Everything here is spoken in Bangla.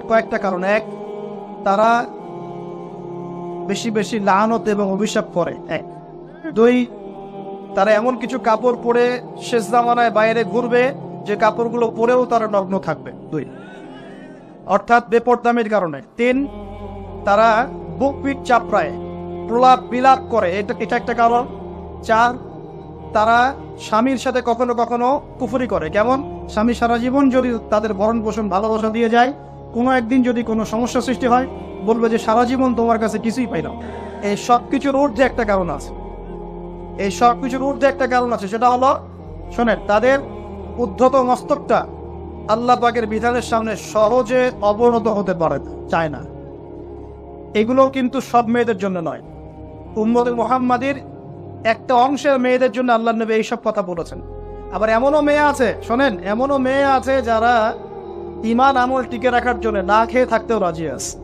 কয়েকটা কারণ। এক, তারা বেশি বেশি লানত এবং অভিশাপ করে। এক, দুই, তারা এমন কিছু কাপড় পরে শেষ জামানায় বাইরে ঘুরবে, যে কাপড়গুলো পরেও তারা নগ্ন থাকবে। দুই, অর্থাৎ বেপরদামের কারণে। তিন, তারা বুক পিট চাপড়ায়, প্রলাপ বিলাপ করে। এটা এটা একটা কারণ। চার, তারা স্বামীর সাথে কখনো কখনো কুফুরি করে। কেমন? স্বামী সারা জীবন যদি তাদের ভরণ পোষণ ভালোবাসা দিয়ে যায় কোনো একদিন যদি কোনো সমস্যা সৃষ্টি হয়, বলবে যে সারা জীবন তোমার কাছে কিছুই পাইলাম। এই সব কিছুর ঊর্ধ্বে একটা কারণ আছে। এই সব কিছুর ঊর্ধ্বে একটা কারণ আছে, সেটা হলো, শোনেন, তাদের উদ্ধত মস্তকটা আল্লাহ পাকের বিধানের সামনে সহজে অবনত হতে পারে চায় না। এগুলোও কিন্তু সব মেয়েদের জন্য নয়। উম্মদ মোহাম্মদের একটা অংশের মেয়েদের জন্য আল্লাহ নবী এইসব কথা বলেছেন। আবার এমনও মেয়ে আছে, শোনেন, এমনও মেয়ে আছে যারা ইমান আমল টিকে রাখার জন্য না খেয়ে থাকতেও রাজি আছে।